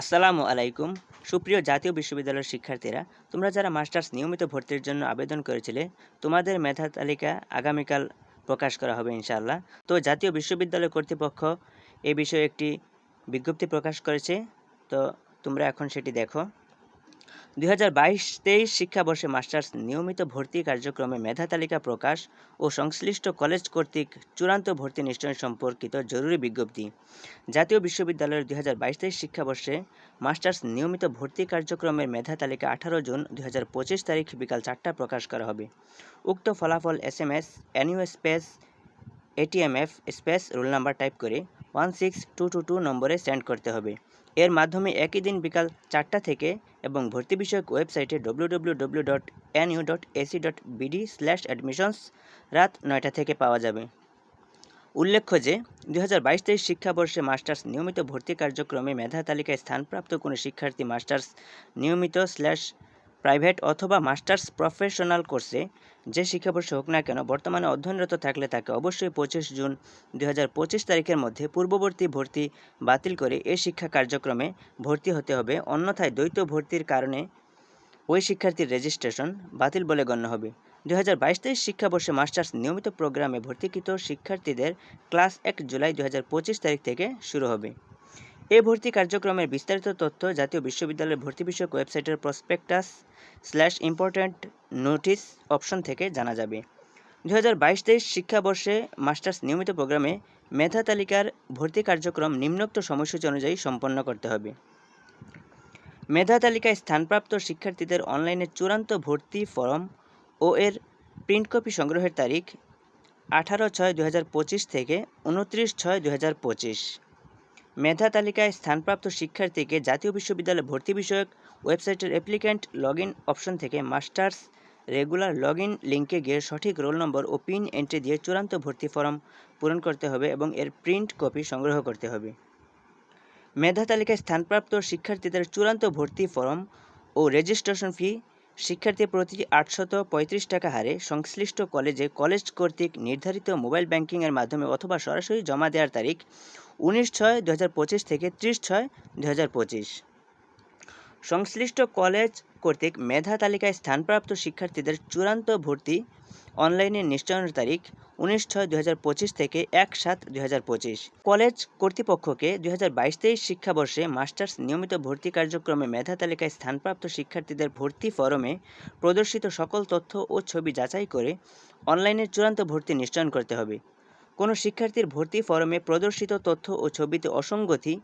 আসসালামু আলাইকুম। সুপ্রিয় জাতীয় বিশ্ববিদ্যালয়ের শিক্ষার্থীরা, তোমরা যারা মাস্টার্স নিয়মিত ভর্তির জন্য আবেদন করেছিলে, তোমাদের মেধা তালিকা আগামীকাল প্রকাশ করা হবে ইনশাআল্লাহ। তো জাতীয় বিশ্ববিদ্যালয় কর্তৃপক্ষ এ বিষয়ে একটি বিজ্ঞপ্তি প্রকাশ করেছে। তো তোমরা এখন সেটি দেখো। দুই হাজার বাইশ তেইশ শিক্ষাবর্ষে মাস্টার্স নিয়মিত ভর্তি কার্যক্রমে মেধা তালিকা প্রকাশ ও সংশ্লিষ্ট কলেজ কর্তৃক চূড়ান্ত ভর্তি নিশ্চয় সম্পর্কিত জরুরি বিজ্ঞপ্তি। জাতীয় বিশ্ববিদ্যালয়ের দুই হাজার বাইশ তেইশ শিক্ষাবর্ষে মাস্টার্স নিয়মিত ভর্তি কার্যক্রমের মেধা তালিকা আঠারো জুন দুই হাজার পঁচিশ তারিখ বিকাল চারটা প্রকাশ করা হবে। উক্ত ফলাফল S M S NU space ATMF space roll number type করে one six two two two নম্বরে সেন্ড করতে হবে। এর মাধ্যমে একই দিন বিকাল চারটা থেকে এবং ভর্তি বিষয়ক ওয়েবসাইটে W W W dot N U dot AC dot BD slash admissions রাত নয়টা থেকে পাওয়া যাবে। উল্লেখ্য যে, দুই হাজার বাইশ তেইশ শিক্ষাবর্ষে মাস্টার্স নিয়মিত ভর্তি কার্যক্রমে মেধা তালিকায় স্থানপ্রাপ্ত কোনো শিক্ষার্থী মাস্টার্স নিয়মিত স্ল্যাশ প্রাইভেট অথবা মাস্টার্স প্রফেশনাল কোর্সে যে শিক্ষাবর্ষে হোক না কেন বর্তমানে অধ্যয়নরত থাকলে তাকে অবশ্যই পঁচিশ জুন দুই হাজার পঁচিশ তারিখের মধ্যে পূর্ববর্তী ভর্তি বাতিল করে এ শিক্ষা কার্যক্রমে ভর্তি হতে হবে। অন্যথায় দ্বৈত ভর্তির কারণে ওই শিক্ষার্থীর রেজিস্ট্রেশন বাতিল বলে গণ্য হবে। দুই হাজার বাইশ তেইশ শিক্ষাবর্ষে মাস্টার্স নিয়মিত প্রোগ্রামে ভর্তিকৃত শিক্ষার্থীদের ক্লাস এক জুলাই দু হাজার পঁচিশ তারিখ থেকে শুরু হবে। এ ভর্তি কার্যক্রমের বিস্তারিত তথ্য জাতীয় বিশ্ববিদ্যালয়ের ভর্তি বিষয়ক ওয়েবসাইটের prospectus slash important notice option থেকে জানা যাবে। দু হাজার বাইশ তেইশ শিক্ষাবর্ষে মাস্টার্স নিয়মিত প্রোগ্রামে মেধা তালিকার ভর্তি কার্যক্রম নিম্নোক্ত সময়সূচি অনুযায়ী সম্পন্ন করতে হবে। মেধা তালিকায় স্থানপ্রাপ্ত শিক্ষার্থীদের অনলাইনে চূড়ান্ত ভর্তি ফর্ম ও এর প্রিন্ট কপি সংগ্রহের তারিখ আঠারো ছয় দু থেকে উনত্রিশ ছয় দু মেধা তালিকায় স্থানপ্রাপ্ত শিক্ষার্থীকে জাতীয় বিশ্ববিদ্যালয়ে ভর্তি বিষয়ক ওয়েবসাইটের অ্যাপ্লিক্যান্ট লগ অপশন থেকে মাস্টার্স রেগুলার লগ ইন লিঙ্কে গিয়ে সঠিক রোল নম্বর ও পিন এন্ট্রি দিয়ে চূড়ান্ত ভর্তি ফর্ম পূরণ করতে হবে এবং এর প্রিন্ট কপি সংগ্রহ করতে হবে। মেধা তালিকায় স্থানপ্রাপ্ত শিক্ষার্থীদের চূড়ান্ত ভর্তি ফর্ম ও রেজিস্ট্রেশন ফি শিক্ষার্থী প্রতি আটশত পঁয়ত্রিশ টাকা হারে সংশ্লিষ্ট কলেজে কলেজ কর্তৃক নির্ধারিত মোবাইল ব্যাংকিংয়ের মাধ্যমে অথবা সরাসরি জমা দেওয়ার তারিখ উনিশ ছয় দু থেকে ত্রিশ ছয় দু সংশ্লিষ্ট কলেজ কর্তৃক মেধা তালিকায় স্থানপ্রাপ্ত শিক্ষার্থীদের চূড়ান্ত ভর্তি অনলাইনে নিশ্চয়নের তারিখ উনিশ ছয় দু থেকে এক সাত দু কলেজ কর্তৃপক্ষকে দু হাজার বাইশ তেইশ শিক্ষাবর্ষে মাস্টার্স নিয়মিত ভর্তি কার্যক্রমে মেধা তালিকায় স্থানপ্রাপ্ত শিক্ষার্থীদের ভর্তি ফরমে প্রদর্শিত সকল তথ্য ও ছবি যাচাই করে অনলাইনে চূড়ান্ত ভর্তি নিশ্চয়ন করতে হবে। কোনো শিক্ষার্থীর ভর্তি ফরমে প্রদর্শিত তথ্য ও ছবিতে অসঙ্গতি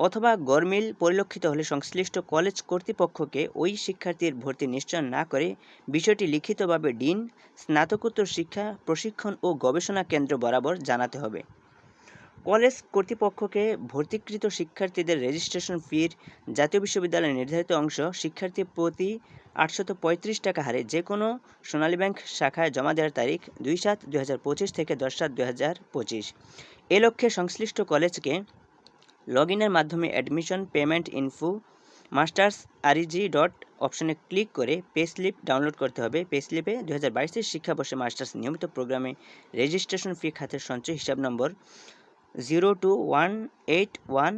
অথবা গরমিল পরিলক্ষিত হলে সংশ্লিষ্ট কলেজ কর্তৃপক্ষকে ওই শিক্ষার্থীর ভর্তি নিশ্চয় না করে বিষয়টি লিখিতভাবে ডিন, স্নাতকোত্তর শিক্ষা, প্রশিক্ষণ ও গবেষণা কেন্দ্র বরাবর জানাতে হবে। কলেজ কর্তৃপক্ষকে ভর্তিকৃত শিক্ষার্থীদের রেজিস্ট্রেশন ফির জাতীয় বিশ্ববিদ্যালয়ের নির্ধারিত অংশ শিক্ষার্থী প্রতি আটশত পঁয়ত্রিশ টাকা হারে যে কোনো সোনালী ব্যাংক শাখায় জমা দেওয়ার তারিখ দুই সাত দুই থেকে দশ সাত দুই এ লক্ষ্যে সংশ্লিষ্ট কলেজকে লগ ইনের মাধ্যমে অ্যাডমিশন পেমেন্ট ইনফো মাস্টার্স আরিজি ডট অপশনে ক্লিক করে পে স্লিপ ডাউনলোড করতে হবে। পে স্লিপে দু হাজার বাইশের শিক্ষাবর্ষে মাস্টার্স নিয়মিত প্রোগ্রামে রেজিস্ট্রেশন ফি খাতের সঞ্চয় হিসাব নম্বর zero two one eight one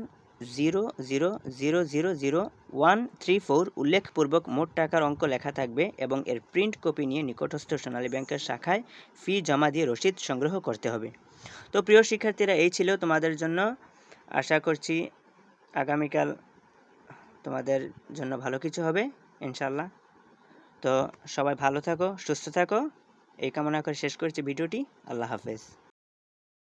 zero zero zero zero zero one three four উল্লেখপূর্বক মোট টাকার অঙ্ক লেখা থাকবে এবং এর প্রিন্ট কপি নিয়ে নিকটস্থ সোনালী ব্যাংকের শাখায় ফি জমা দিয়ে রসিদ সংগ্রহ করতে হবে। তো প্রিয় শিক্ষার্থীরা, এই ছিল তোমাদের জন্য। আশা করছি আগামীকাল তোমাদের জন্য ভালো কিছু হবে ইনশাল্লাহ তো সবাই ভালো থাকো, সুস্থ থাকো। এই কামনা করে শেষ করছি ভিডিওটি। আল্লাহ হাফেজ।